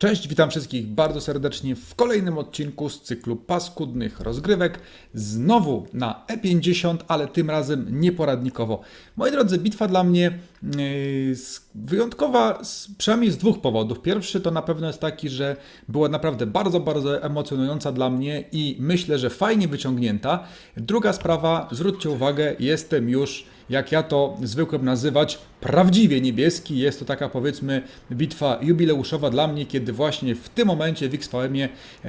Cześć, witam wszystkich bardzo serdecznie w kolejnym odcinku z cyklu paskudnych rozgrywek. Znowu na E50, ale tym razem nieporadnikowo. Moi drodzy, bitwa dla mnie yy, wyjątkowa przynajmniej z dwóch powodów. Pierwszy to na pewno jest taki, że była naprawdę bardzo, bardzo emocjonująca dla mnie i myślę, że fajnie wyciągnięta. Druga sprawa, zwróćcie uwagę, jestem już jak ja to zwykłem nazywać, prawdziwie niebieski. Jest to taka powiedzmy bitwa jubileuszowa dla mnie, kiedy właśnie w tym momencie w XVM-ie e,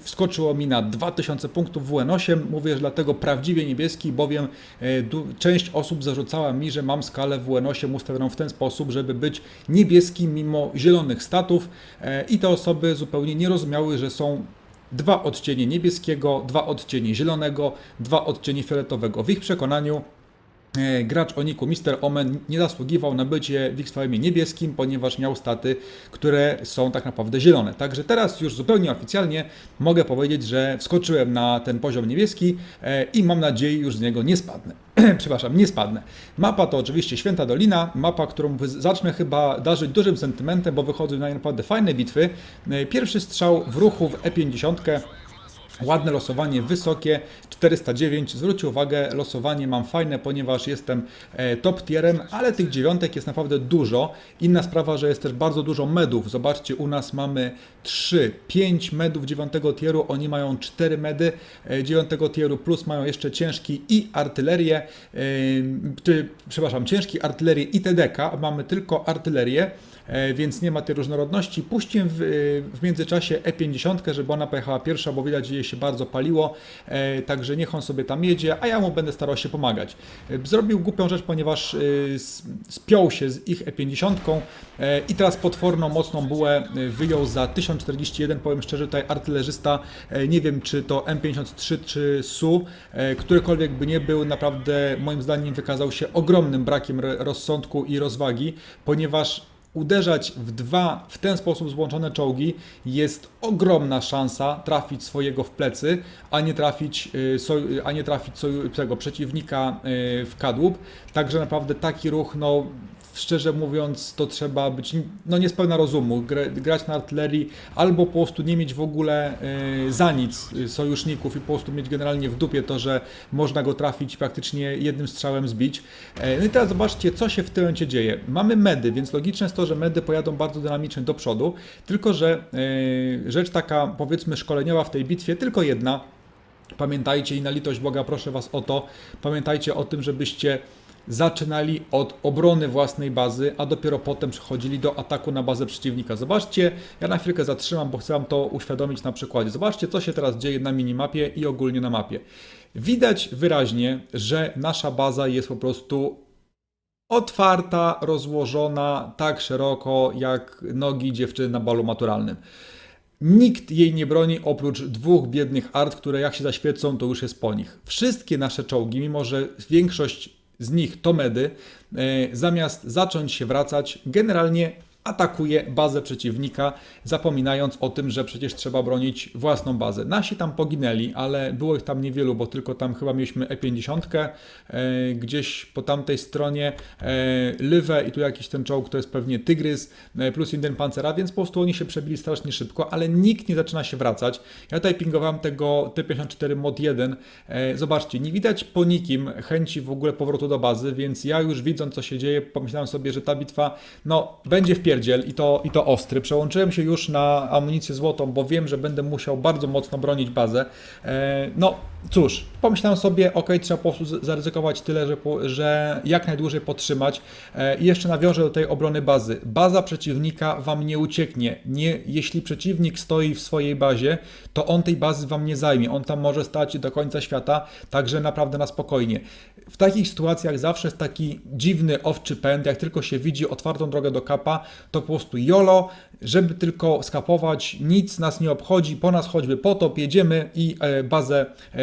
wskoczyło mi na 2000 punktów WN8. Mówię, że dlatego prawdziwie niebieski, bowiem e, część osób zarzucała mi, że mam skalę WN8 ustawioną w ten sposób, żeby być niebieski mimo zielonych statów e, i te osoby zupełnie nie rozumiały, że są dwa odcienie niebieskiego, dwa odcienie zielonego, dwa odcienie fioletowego. W ich przekonaniu Gracz o niku Mr. Omen nie zasługiwał na bycie w XVM niebieskim, ponieważ miał staty, które są tak naprawdę zielone. Także teraz już zupełnie oficjalnie mogę powiedzieć, że wskoczyłem na ten poziom niebieski e, i mam nadzieję już z niego nie spadnę. Przepraszam, nie spadnę. Mapa to oczywiście Święta Dolina, mapa, którą zacznę chyba darzyć dużym sentymentem, bo wychodzą na naprawdę fajne bitwy. E, Pierwszy strzał w ruchu w E50. Ładne losowanie, wysokie, 409. Zwróćcie uwagę, losowanie mam fajne, ponieważ jestem e, top tierem, ale tych dziewiątek jest naprawdę dużo. Inna sprawa, że jest też bardzo dużo medów. Zobaczcie, u nas mamy 3, 5 medów dziewiątego tieru, oni mają 4 medy e, dziewiątego tieru, plus mają jeszcze ciężki i artylerię, e, ty, przepraszam, ciężki artylerię i TDK, mamy tylko artylerię e, więc nie ma tej różnorodności. Puściłem w, w międzyczasie E50, żeby ona pojechała pierwsza, bo widać, że jej się bardzo paliło, e, także niech on sobie tam jedzie, a ja mu będę starał się pomagać. E, Zrobił głupią rzecz, ponieważ e, spiął się z ich E50 e, i teraz potworną, mocną bułę e, wyjął za 1041, powiem szczerze, tutaj artylerzysta, e, nie wiem czy to M53 czy SU, e, którykolwiek by nie był, naprawdę moim zdaniem wykazał się ogromnym brakiem rozsądku i rozwagi, ponieważ uderzać w dwa w ten sposób złączone czołgi jest ogromna szansa trafić swojego w plecy, a nie trafić, y, a nie trafić tego przeciwnika y, w kadłub. Także naprawdę taki ruch, no szczerze mówiąc, to trzeba być no niespełna rozumu, gra, grać na artylerii albo po prostu nie mieć w ogóle y, za nic y, sojuszników i po prostu mieć generalnie w dupie to, że można go trafić praktycznie jednym strzałem zbić. E, No i teraz zobaczcie, co się w tym momencie dzieje. Mamy medy, więc logiczne jest to, że medy pojadą bardzo dynamicznie do przodu, tylko że e, rzecz taka powiedzmy szkoleniowa w tej bitwie, tylko jedna, Pamiętajcie i na litość Boga proszę Was o to, pamiętajcie o tym, żebyście zaczynali od obrony własnej bazy, a dopiero potem przechodzili do ataku na bazę przeciwnika. Zobaczcie, ja na chwilkę zatrzymam, bo chcę Wam to uświadomić na przykładzie. Zobaczcie, co się teraz dzieje na minimapie i ogólnie na mapie. Widać wyraźnie, że nasza baza jest po prostu otwarta, rozłożona tak szeroko jak nogi dziewczyny na balu maturalnym. Nikt jej nie broni oprócz dwóch biednych art, które jak się zaświecą, to już jest po nich. Wszystkie nasze czołgi, mimo że większość z nich to medy, e, zamiast zacząć się wracać, generalnie atakuje bazę przeciwnika, zapominając o tym, że przecież trzeba bronić własną bazę. Nasi tam poginęli, ale było ich tam niewielu, bo tylko tam chyba mieliśmy E50, e, gdzieś po tamtej stronie e, Lywę i tu jakiś ten czołg to jest pewnie Tygrys e, plus jeden pancera, więc po prostu oni się przebili strasznie szybko, ale nikt nie zaczyna się wracać. Ja tutaj pingowałem tego T54 mod 1. E, zobaczcie, nie widać po nikim chęci w ogóle powrotu do bazy, więc ja już widząc co się dzieje, pomyślałem sobie, że ta bitwa no będzie w i to, i to ostry. Przełączyłem się już na amunicję złotą, bo wiem, że będę musiał bardzo mocno bronić bazę. E, no cóż, pomyślałem sobie, ok, trzeba po prostu zaryzykować tyle, że, że jak najdłużej podtrzymać e, i jeszcze nawiążę do tej obrony bazy. Baza przeciwnika wam nie ucieknie. Nie, jeśli przeciwnik stoi w swojej bazie, to on tej bazy wam nie zajmie. On tam może stać do końca świata, także naprawdę na spokojnie. W takich sytuacjach zawsze jest taki dziwny owczy pęd, jak tylko się widzi otwartą drogę do kapa, to po prostu jolo, żeby tylko skapować, nic nas nie obchodzi, po nas choćby potop, jedziemy i e, bazę e,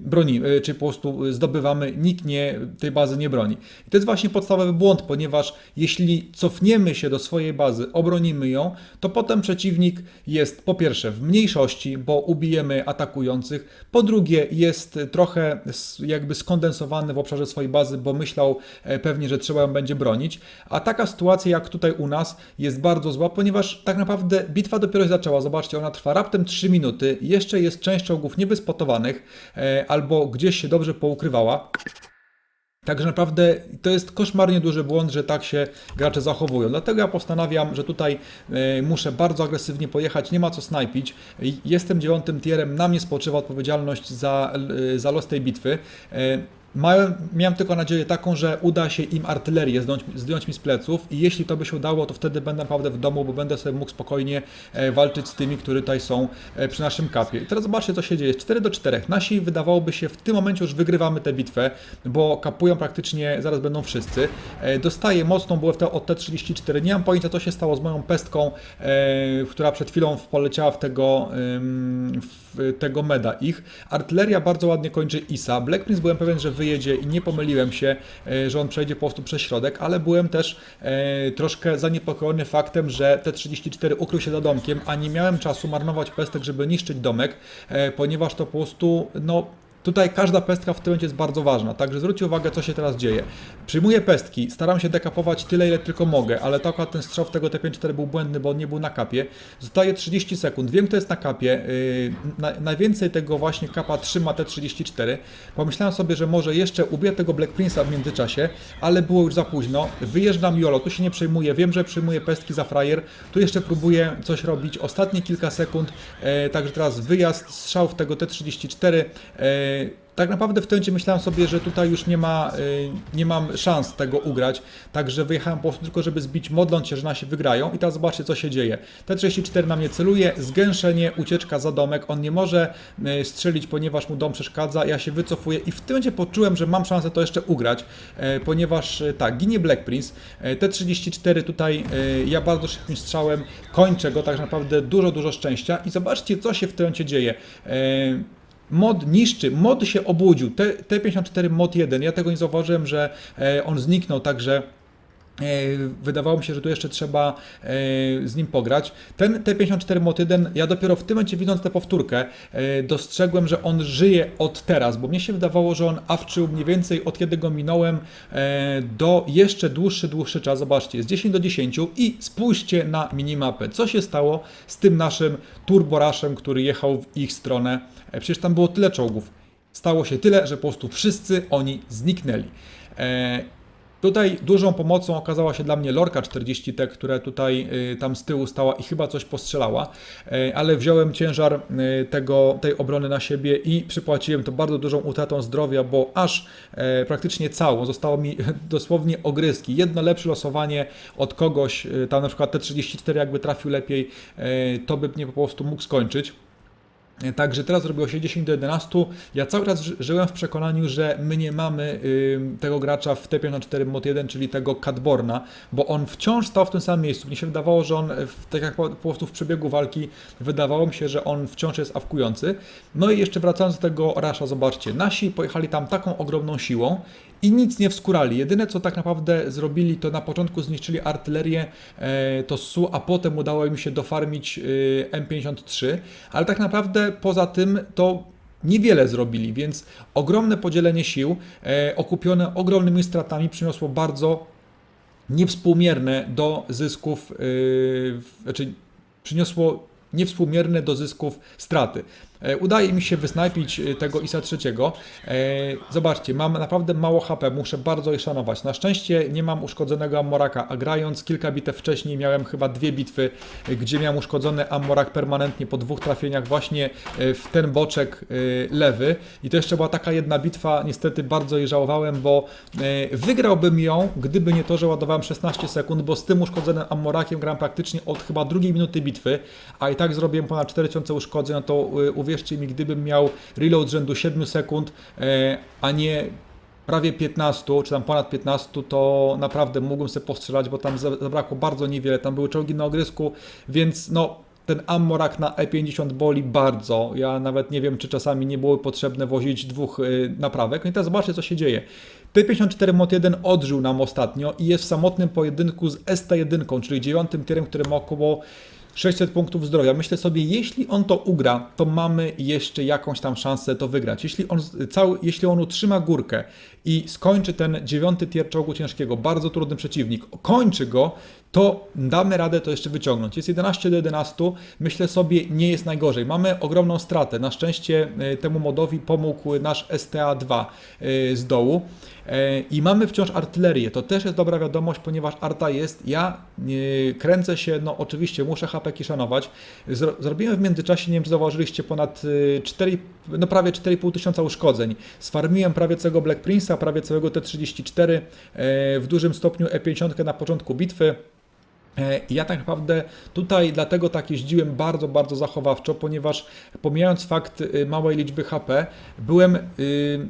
bronimy, e, czy po prostu zdobywamy, nikt nie, tej bazy nie broni. I to jest właśnie podstawowy błąd, ponieważ jeśli cofniemy się do swojej bazy, obronimy ją, to potem przeciwnik jest po pierwsze w mniejszości, bo ubijemy atakujących, po drugie jest trochę jakby skondensowany w obszarze swojej bazy, bo myślał pewnie, że trzeba ją będzie bronić, a taka sytuacja jak tutaj u nas jest bardzo zła, ponieważ tak naprawdę bitwa dopiero się zaczęła. Zobaczcie, ona trwa raptem 3 minuty, jeszcze jest część czołgów niebyspotowanych e, albo gdzieś się dobrze poukrywała. Także naprawdę to jest koszmarnie duży błąd, że tak się gracze zachowują. Dlatego ja postanawiam, że tutaj e, muszę bardzo agresywnie pojechać, nie ma co snajpić. Jestem dziewiątym tierem, na mnie spoczywa odpowiedzialność za, e, za los tej bitwy. Miałem, miałem tylko nadzieję taką, że uda się im artylerię zdjąć, zdjąć mi z pleców i jeśli to by się udało, to wtedy będę naprawdę w domu, bo będę sobie mógł spokojnie e, walczyć z tymi, którzy tutaj są e, przy naszym kapie. I teraz zobaczcie, co się dzieje. 4 do 4. Nasi wydawałoby się w tym momencie już wygrywamy tę bitwę, bo kapują praktycznie, zaraz będą wszyscy. E, dostaję mocną bułę od T34. Nie mam pojęcia, co się stało z moją pestką, która przed chwilą poleciała w tego, w tego meda ich. Artyleria bardzo ładnie kończy ISA. Black Prince byłem pewien, że wyjedzie i nie pomyliłem się, e, że on przejdzie po prostu przez środek, ale byłem też e, troszkę zaniepokojony faktem, że T34 ukrył się za domkiem, a nie miałem czasu marnować pestek, żeby niszczyć domek, e, ponieważ to po prostu, no, Tutaj każda pestka w tym momencie jest bardzo ważna, także zwróćcie uwagę, co się teraz dzieje. Przyjmuję pestki, staram się dekapować tyle, ile tylko mogę, ale to akurat ten strzał w tego T54 był błędny, bo on nie był na kapie. Zostaje 30 sekund, wiem, kto jest na kapie. Yy, na, najwięcej tego właśnie kapa trzyma T34. Pomyślałem sobie, że może jeszcze ubiję tego Black Prince'a w międzyczasie, ale było już za późno. Wyjeżdżam Jolo, tu się nie przejmuję, wiem, że przyjmuję pestki za frajer. Tu jeszcze próbuję coś robić, ostatnie kilka sekund, e, także teraz wyjazd, strzał w tego T34. E, tak naprawdę w tym momencie myślałem sobie, że tutaj już nie ma, y, nie mam szans tego ugrać, także wyjechałem po prostu tylko, żeby zbić, modląc się, że nasi wygrają. I teraz zobaczcie, co się dzieje. T34 na mnie celuje, zgęszenie, ucieczka za domek, on nie może y, strzelić, ponieważ mu dom przeszkadza, ja się wycofuję i w tym momencie poczułem, że mam szansę to jeszcze ugrać, e, ponieważ e, tak, ginie Black Prince, E, T34 tutaj e, ja bardzo szybkim strzałem kończę go, tak naprawdę dużo, dużo szczęścia. I zobaczcie, co się w tym momencie dzieje. Mod niszczy, mod się obudził. T, T54 mod 1, ja tego nie zauważyłem, że e, on zniknął, także e, wydawało mi się, że tu jeszcze trzeba e, z nim pograć. Ten T54 mod 1, ja dopiero w tym momencie widząc tę powtórkę, dostrzegłem, że on żyje od teraz, bo mnie się wydawało, że on awczył mniej więcej od kiedy go minąłem do jeszcze dłuższy, dłuższy czas. Zobaczcie, jest 10 do 10 i spójrzcie na minimapę. Co się stało z tym naszym turboraszem, który jechał w ich stronę? E, Przecież tam było tyle czołgów. Stało się tyle, że po prostu wszyscy oni zniknęli. E, Tutaj dużą pomocą okazała się dla mnie Lorka 40T, która tutaj y, tam z tyłu stała i chyba coś postrzelała, y, ale wziąłem ciężar y, tego, tej obrony na siebie i przypłaciłem to bardzo dużą utratą zdrowia, bo aż e, praktycznie całą zostało mi dosłownie ogryzki. Jedno lepsze losowanie od kogoś, y, tam na przykład T34 jakby trafił lepiej, e, to by mnie po prostu mógł skończyć. Także teraz zrobiło się 10 do 11. Ja cały czas ży- żyłem w przekonaniu, że my nie mamy tego gracza w T54 mod 1, czyli tego Cadborna, bo on wciąż stał w tym samym miejscu. Mnie się wydawało, że on, w, tak jak po prostu w przebiegu walki, wydawało mi się, że on wciąż jest awkujący. No i jeszcze wracając do tego Rasha, zobaczcie, nasi pojechali tam taką ogromną siłą i nic nie wskurali. Jedyne co tak naprawdę zrobili, to na początku zniszczyli artylerię, e, to SU, a potem udało im się dofarmić e, M53, ale tak naprawdę poza tym to niewiele zrobili, więc ogromne podzielenie sił, e, okupione ogromnymi stratami przyniosło bardzo niewspółmierne do zysków, yy, znaczy przyniosło niewspółmierne do zysków straty. E, Udaje mi się wysnajpić e, tego ISA trzeciego. E, Zobaczcie, mam naprawdę mało HP, muszę bardzo je szanować. Na szczęście nie mam uszkodzonego Ammoraka, a grając kilka bitew wcześniej miałem chyba dwie bitwy, gdzie miałem uszkodzony Ammorak permanentnie po dwóch trafieniach właśnie w ten boczek lewy. I to jeszcze była taka jedna bitwa, niestety bardzo jej żałowałem, bo wygrałbym ją, gdyby nie to, że ładowałem 16 sekund, bo z tym uszkodzonym Ammorakiem gram praktycznie od chyba drugiej minuty bitwy, a i tak zrobiłem ponad 4000 uszkodzeń, no to e, uwierzcie mi, gdybym miał reload rzędu 7 sekund, e, a nie prawie 15, czy tam ponad 15, to naprawdę mógłbym sobie postrzelać, bo tam za- zabrakło bardzo niewiele, tam były czołgi na ogrysku, więc no ten Ammorak na E50 boli bardzo. Ja nawet nie wiem, czy czasami nie było potrzebne wozić dwóch y, naprawek. No i teraz zobaczcie, co się dzieje. T54 Mod 1 odżył nam ostatnio i jest w samotnym pojedynku z ST1, czyli dziewiątym tierem, który ma około 600 punktów zdrowia. Myślę sobie, jeśli on to ugra, to mamy jeszcze jakąś tam szansę to wygrać. Jeśli on, cały, jeśli on utrzyma górkę i skończy ten dziewiąty tier czołgu ciężkiego, bardzo trudny przeciwnik, kończy go, to damy radę to jeszcze wyciągnąć. Jest 11 do 11, myślę sobie, nie jest najgorzej. Mamy ogromną stratę. Na szczęście e, temu modowi pomógł nasz STA-2 e, z dołu. E, I mamy wciąż artylerię. To też jest dobra wiadomość, ponieważ arta jest. Ja e, kręcę się, no oczywiście muszę hapeki szanować. Zro, zrobiłem w międzyczasie, nie wiem czy zauważyliście, ponad e, 4, no prawie 4,5 tysiąca uszkodzeń. Sfarmiłem prawie całego Black Prince'a, prawie całego T34, e, w dużym stopniu E50 na początku bitwy. E, Ja tak naprawdę tutaj dlatego tak jeździłem bardzo, bardzo zachowawczo, ponieważ pomijając fakt małej liczby HP, byłem y,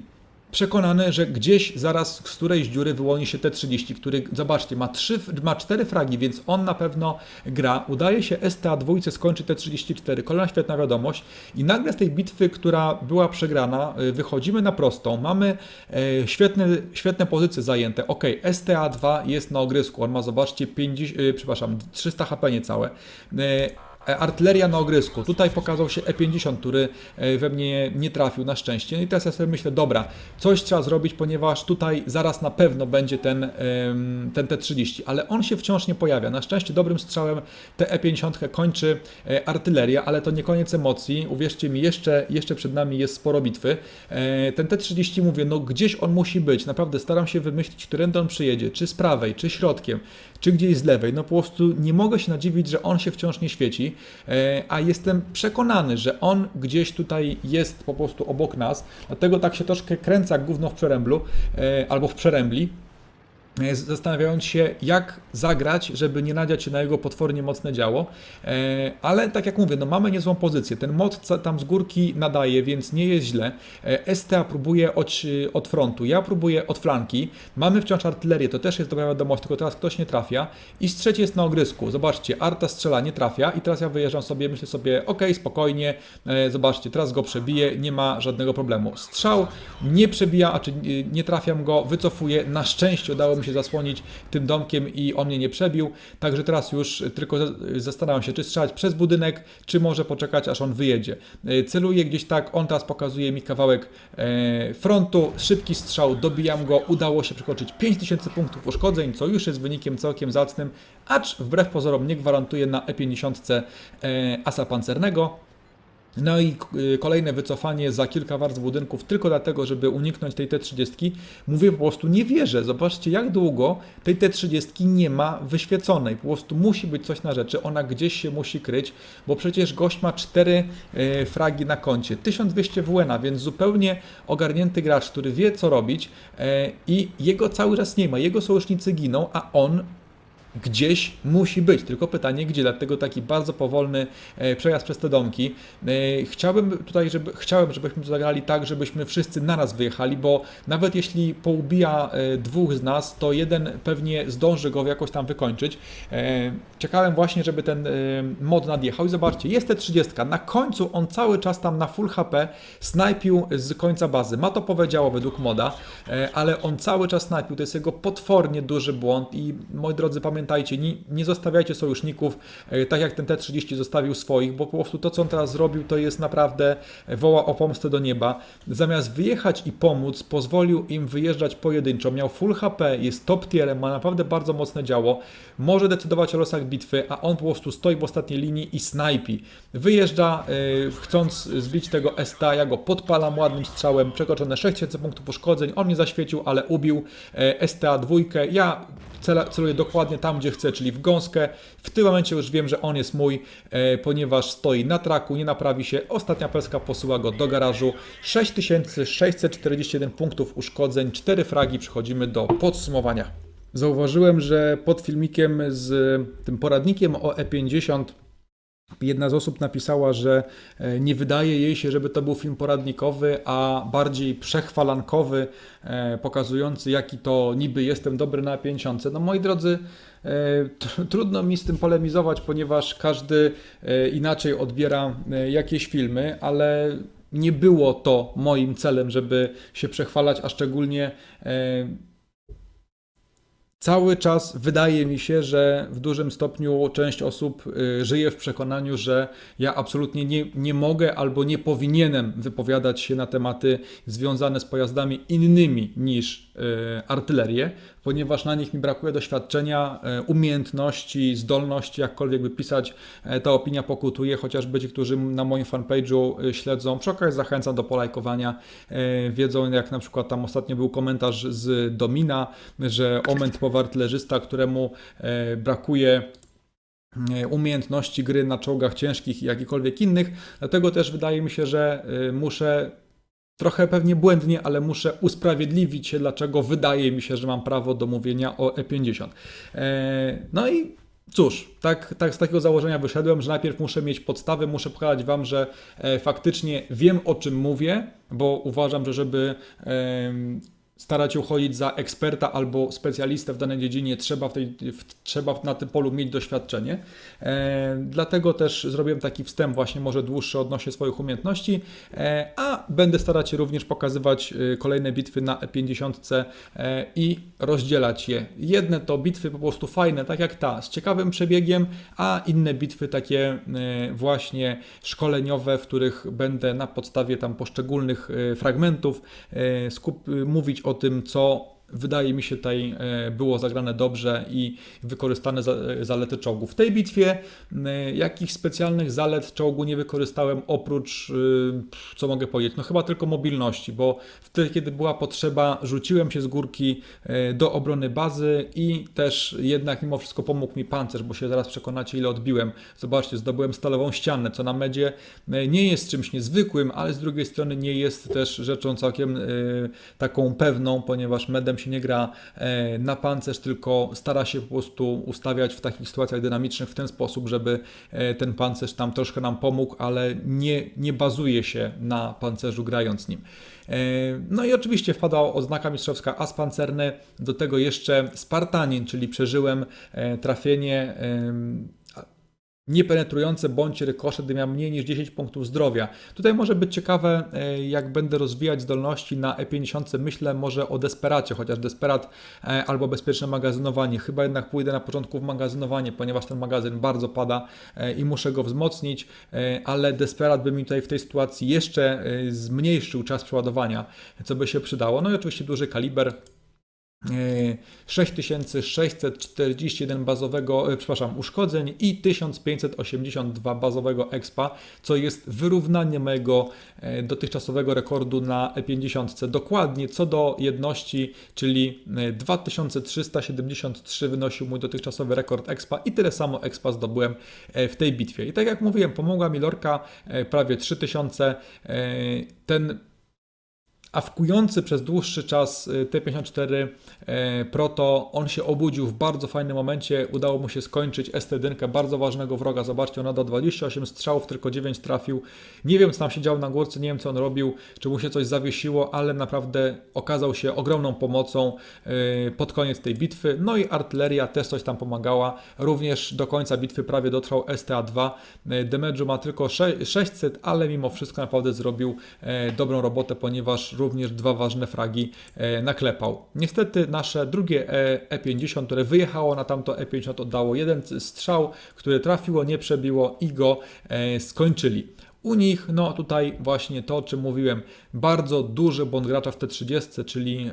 przekonany, że gdzieś zaraz z którejś dziury wyłoni się T30, który, zobaczcie, ma, trzy, ma cztery fragi, więc on na pewno gra. Udaje się STA dwójce skończy T34, kolejna świetna wiadomość i nagle z tej bitwy, która była przegrana, y, wychodzimy na prostą, mamy e, świetne, świetne pozycje zajęte. Ok, STA2 jest na ogrysku, on ma, zobaczcie, 50, y, przepraszam, 300 HP niecałe. E, Artyleria na ogrysku. Tutaj pokazał się E50, który e, we mnie nie trafił na szczęście. No i teraz ja sobie myślę, dobra, coś trzeba zrobić, ponieważ tutaj zaraz na pewno będzie ten, ten T30, ale on się wciąż nie pojawia. Na szczęście dobrym strzałem te E50 kończy e, artyleria, ale to nie koniec emocji. Uwierzcie mi, jeszcze, jeszcze przed nami jest sporo bitwy. E, Ten T30 mówię, no gdzieś on musi być. Naprawdę staram się wymyślić, którędy on przyjedzie, czy z prawej, czy środkiem, czy gdzieś z lewej. No po prostu nie mogę się nadziwić, że on się wciąż nie świeci, e, a jestem przekonany, że on gdzieś tutaj jest po prostu obok nas, dlatego tak się troszkę kręca gówno w przeręblu, e, albo w przerębli, e, zastanawiając się, jak zagrać, żeby nie nadziać się na jego potwornie mocne działo. E, Ale tak jak mówię, no mamy niezłą pozycję. Ten mod tam z górki nadaje, więc nie jest źle. E, STA próbuje od, od frontu, ja próbuję od flanki. Mamy wciąż artylerię, to też jest dobra wiadomość, tylko teraz ktoś nie trafia. I z trzeci jest na ogrysku. Zobaczcie, Arta strzela, nie trafia i teraz ja wyjeżdżam sobie, myślę sobie, ok, spokojnie, e, zobaczcie, teraz go przebiję, nie ma żadnego problemu. Strzał nie przebija, a czy nie trafiam go, wycofuję. Na szczęście udało mi się zasłonić tym domkiem i on mnie nie przebił. Także teraz już tylko za- zastanawiam się, czy strzelać przez budynek, czy może poczekać, aż on wyjedzie. E, Celuję gdzieś tak, on teraz pokazuje mi kawałek e, frontu, szybki strzał, dobijam go, udało się przekroczyć 5000 punktów uszkodzeń, co już jest wynikiem całkiem zacnym, acz wbrew pozorom nie gwarantuje na E50 e, asa pancernego. No i y, kolejne wycofanie za kilka warstw budynków tylko dlatego, żeby uniknąć tej T30. Mówię po prostu, nie wierzę. Zobaczcie, jak długo tej T30 nie ma wyświeconej. Po prostu musi być coś na rzeczy. Ona gdzieś się musi kryć, bo przecież gość ma 4 y, fragi na koncie. 1200 WN, więc zupełnie ogarnięty gracz, który wie co robić y, i jego cały czas nie ma. Jego sojusznicy giną, a on gdzieś musi być, tylko pytanie gdzie, dlatego taki bardzo powolny e, przejazd przez te domki. E, Chciałbym tutaj, żeby, chciałem, żebyśmy to zagrali tak, żebyśmy wszyscy naraz wyjechali, bo nawet jeśli poubija e, dwóch z nas, to jeden pewnie zdąży go jakoś tam wykończyć. Czekałem właśnie, żeby ten mod nadjechał i zobaczcie, jest te 30. Na końcu on cały czas tam na full HP snajpił z końca bazy. Ma to powiedziało według moda, ale on cały czas snajpił. To jest jego potwornie duży błąd i moi drodzy, pamiętajcie, nie, nie zostawiajcie sojuszników e, tak jak ten T30 zostawił swoich, bo po prostu to, co on teraz zrobił, to jest naprawdę e, woła o pomstę do nieba. Zamiast wyjechać i pomóc, pozwolił im wyjeżdżać pojedynczo. Miał full HP, jest top tierem, ma naprawdę bardzo mocne działo, może decydować o losach bitwy, a on po prostu stoi w ostatniej linii i snajpi. Wyjeżdża, e, chcąc zbić tego STA, ja go podpalam ładnym strzałem, przekroczone 6000 punktów uszkodzeń, on nie zaświecił, ale ubił e, STA dwójkę. Ja celuję dokładnie tam, gdzie chcę, czyli w gąskę. W tym momencie już wiem, że on jest mój, e, ponieważ stoi na traku, nie naprawi się. Ostatnia pelska posyła go do garażu. 6641 punktów uszkodzeń, 4 fragi. Przechodzimy do podsumowania. Zauważyłem, że pod filmikiem z tym poradnikiem o E50 Jedna z osób napisała, że e, nie wydaje jej się, żeby to był film poradnikowy, a bardziej przechwalankowy, e, pokazujący, jaki to niby jestem dobry na 50. No moi drodzy, e, tr- trudno mi z tym polemizować, ponieważ każdy inaczej odbiera jakieś filmy, ale nie było to moim celem, żeby się przechwalać, a szczególnie Cały czas wydaje mi się, że w dużym stopniu część osób y, żyje w przekonaniu, że ja absolutnie nie, nie mogę albo nie powinienem wypowiadać się na tematy związane z pojazdami innymi niż artylerię, ponieważ na nich mi brakuje doświadczenia, y, umiejętności, zdolności, jakkolwiek by pisać, e, ta opinia pokutuje, chociażby ci, którzy na moim fanpage'u śledzą. Przy okazji zachęcam do polajkowania. E, Wiedzą, jak na przykład tam ostatnio był komentarz z Domina, że omen typowy artylerzysta, któremu e, brakuje e, umiejętności gry na czołgach ciężkich i jakichkolwiek innych. Dlatego też wydaje mi się, że e, muszę trochę pewnie błędnie, ale muszę usprawiedliwić się, dlaczego wydaje mi się, że mam prawo do mówienia o E50. E, No i cóż, tak, tak z takiego założenia wyszedłem, że najpierw muszę mieć podstawy, muszę pokazać Wam, że e, faktycznie wiem o czym mówię, bo uważam, że żeby starać się uchodzić za eksperta albo specjalistę w danej dziedzinie, trzeba, w tej, w, trzeba na tym polu mieć doświadczenie. E, dlatego też zrobiłem taki wstęp, właśnie może dłuższy odnośnie swoich umiejętności, e, a będę starać się również pokazywać e, kolejne bitwy na E50 e, i rozdzielać je. Jedne to bitwy po prostu fajne, tak jak ta, z ciekawym przebiegiem, a inne bitwy takie e, właśnie szkoleniowe, w których będę na podstawie tam poszczególnych fragmentów skup, mówić tym, co wydaje mi się tutaj e, było zagrane dobrze i wykorzystane za, zalety czołgu. W tej bitwie e, jakich specjalnych zalet czołgu nie wykorzystałem oprócz, e, co mogę powiedzieć, no chyba tylko mobilności, bo wtedy, kiedy była potrzeba, rzuciłem się z górki e, do obrony bazy i też jednak mimo wszystko pomógł mi pancerz, bo się zaraz przekonacie ile odbiłem. Zobaczcie, zdobyłem stalową ścianę, co na medzie e, nie jest czymś niezwykłym, ale z drugiej strony nie jest też rzeczą całkiem e, taką pewną, ponieważ medem się nie gra e, na pancerz, tylko stara się po prostu ustawiać w takich sytuacjach dynamicznych w ten sposób, żeby e, ten pancerz tam troszkę nam pomógł, ale nie, nie bazuje się na pancerzu grając nim. E, No i oczywiście wpadła oznaka mistrzowska as pancerny, do tego jeszcze Spartanin, czyli przeżyłem trafienie niepenetrujące bądź rykoszet, gdy miał mniej niż 10 punktów zdrowia. Tutaj może być ciekawe, e, jak będę rozwijać zdolności na E50, myślę może o Desperacie, chociaż Desperat e, albo bezpieczne magazynowanie. Chyba jednak pójdę na początku w magazynowanie, ponieważ ten magazyn bardzo pada e, i muszę go wzmocnić, ale Desperat by mi tutaj w tej sytuacji jeszcze zmniejszył czas przeładowania, co by się przydało. No i oczywiście duży kaliber. E, 6641 bazowego, e, przepraszam, uszkodzeń i 1582 bazowego expa, co jest wyrównanie mojego e, dotychczasowego rekordu na E50. Dokładnie co do jedności, czyli e, 2373 wynosił mój dotychczasowy rekord expa i tyle samo expa zdobyłem e, w tej bitwie. I tak jak mówiłem, pomogła mi lorka e, prawie 3000. e, Ten awkujący przez dłuższy czas y, T54 e, Proto, on się obudził w bardzo fajnym momencie, udało mu się skończyć ST1, bardzo ważnego wroga, zobaczcie, on nadał 28 strzałów, tylko 9 trafił, nie wiem co tam się działo na górce, nie wiem co on robił, czy mu się coś zawiesiło, ale naprawdę okazał się ogromną pomocą e, pod koniec tej bitwy, no i artyleria też coś tam pomagała, również do końca bitwy prawie dotrwał STA2, e, damage'u ma tylko sze- 600, ale mimo wszystko naprawdę zrobił e, dobrą robotę, ponieważ również dwa ważne fragi e, naklepał. Niestety nasze drugie E- E50, które wyjechało na tamto E50 oddało jeden strzał, który trafiło, nie przebiło i go e, skończyli. U nich, no tutaj właśnie to, o czym mówiłem, bardzo duży błąd gracza w T30, czyli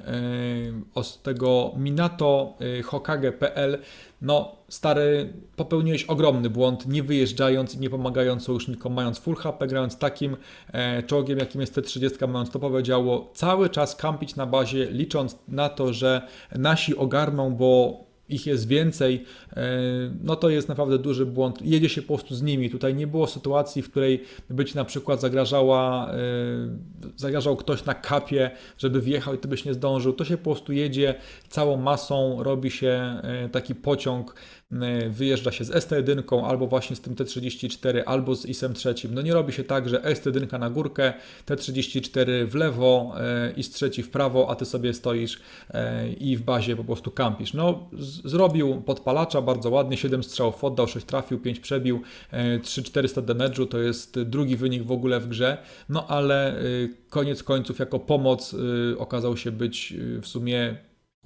e, z tego Minato e, Hokage.pl. No, stary, popełniłeś ogromny błąd, nie wyjeżdżając i nie pomagając sojusznikom, mając full HP, grając takim e, czołgiem, jakim jest T30, mając topowe działo, cały czas kampić na bazie, licząc na to, że nasi ogarną, bo ich jest więcej, e, no to jest naprawdę duży błąd. Jedzie się po prostu z nimi. Tutaj nie było sytuacji, w której by ci na przykład zagrażała, e, zagrażał ktoś na kapie, żeby wjechał i ty byś nie zdążył. To się po prostu jedzie całą masą, robi się e, taki pociąg, wyjeżdża się z ST1 albo właśnie z tym T34, albo z ISem trzecim. No nie robi się tak, że ST1 na górkę, T34 w lewo e, i z trzeci w prawo, a ty sobie stoisz e, i w bazie po prostu kampisz. No zrobił podpalacza bardzo ładnie, 7 strzałów oddał, 6 trafił, 5 przebił, e, 3400 damage'u, to jest drugi wynik w ogóle w grze, no ale e, koniec końców jako pomoc e, okazał się być e, w sumie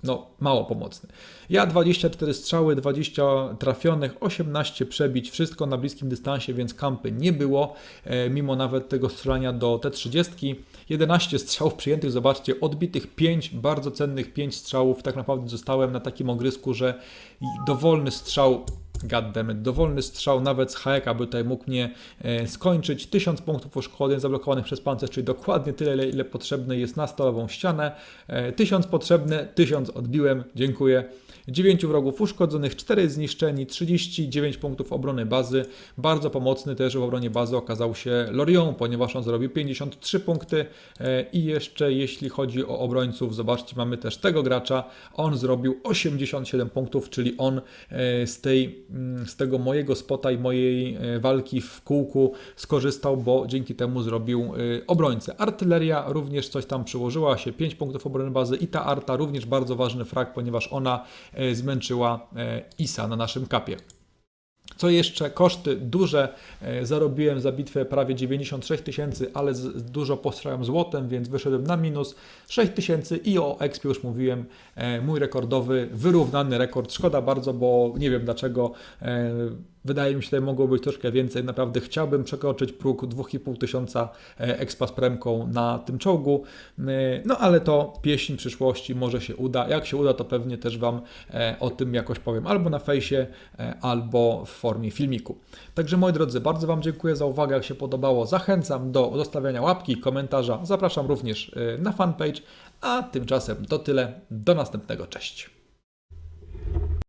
no, mało pomocny. Ja 24 strzały, 20 trafionych, 18 przebić, wszystko na bliskim dystansie, więc kampy nie było, e, mimo nawet tego strzelania do T30. 11 strzałów przyjętych, zobaczcie, odbitych 5, bardzo cennych 5 strzałów. Tak naprawdę zostałem na takim ogrysku, że dowolny strzał Goddammit, dowolny strzał nawet z hajeka by tutaj mógł mnie e, skończyć. 1000 punktów uszkodzeń zablokowanych przez pancerz, czyli dokładnie tyle, ile, potrzebne jest na stalową ścianę. E, 1000 potrzebne, 1000 odbiłem, dziękuję. 9 wrogów uszkodzonych, 4 zniszczeni, 39 punktów obrony bazy. Bardzo pomocny też w obronie bazy okazał się Lorion, ponieważ on zrobił 53 punkty. E, I jeszcze jeśli chodzi o obrońców, zobaczcie, mamy też tego gracza. On zrobił 87 punktów, czyli on e, z, tej, z tego mojego spota i mojej e, walki w kółku skorzystał, bo dzięki temu zrobił e, obrońcę. Artyleria również coś tam przyłożyła się, 5 punktów obrony bazy i ta arta również bardzo ważny frag, ponieważ ona e, zmęczyła Isa na naszym kapie. Co jeszcze? Koszty duże. E, Zarobiłem za bitwę prawie 96 tysięcy, ale dużo postrałem złotem, więc wyszedłem na minus 6 tysięcy i o expie już mówiłem. E, Mój rekordowy, wyrównany rekord. Szkoda bardzo, bo nie wiem dlaczego. Wydaje mi się, że mogło być troszkę więcej. Naprawdę chciałbym przekroczyć próg 2,5 tysiąca e, expa z premką na tym czołgu. E, No ale to pieśń przyszłości, może się uda. Jak się uda, to pewnie też Wam e, o tym jakoś powiem albo na fejsie, albo w formie filmiku. Także moi drodzy, bardzo Wam dziękuję za uwagę. Jak się podobało, zachęcam do zostawiania łapki, komentarza. Zapraszam również na fanpage. A tymczasem to tyle. Do następnego. Cześć.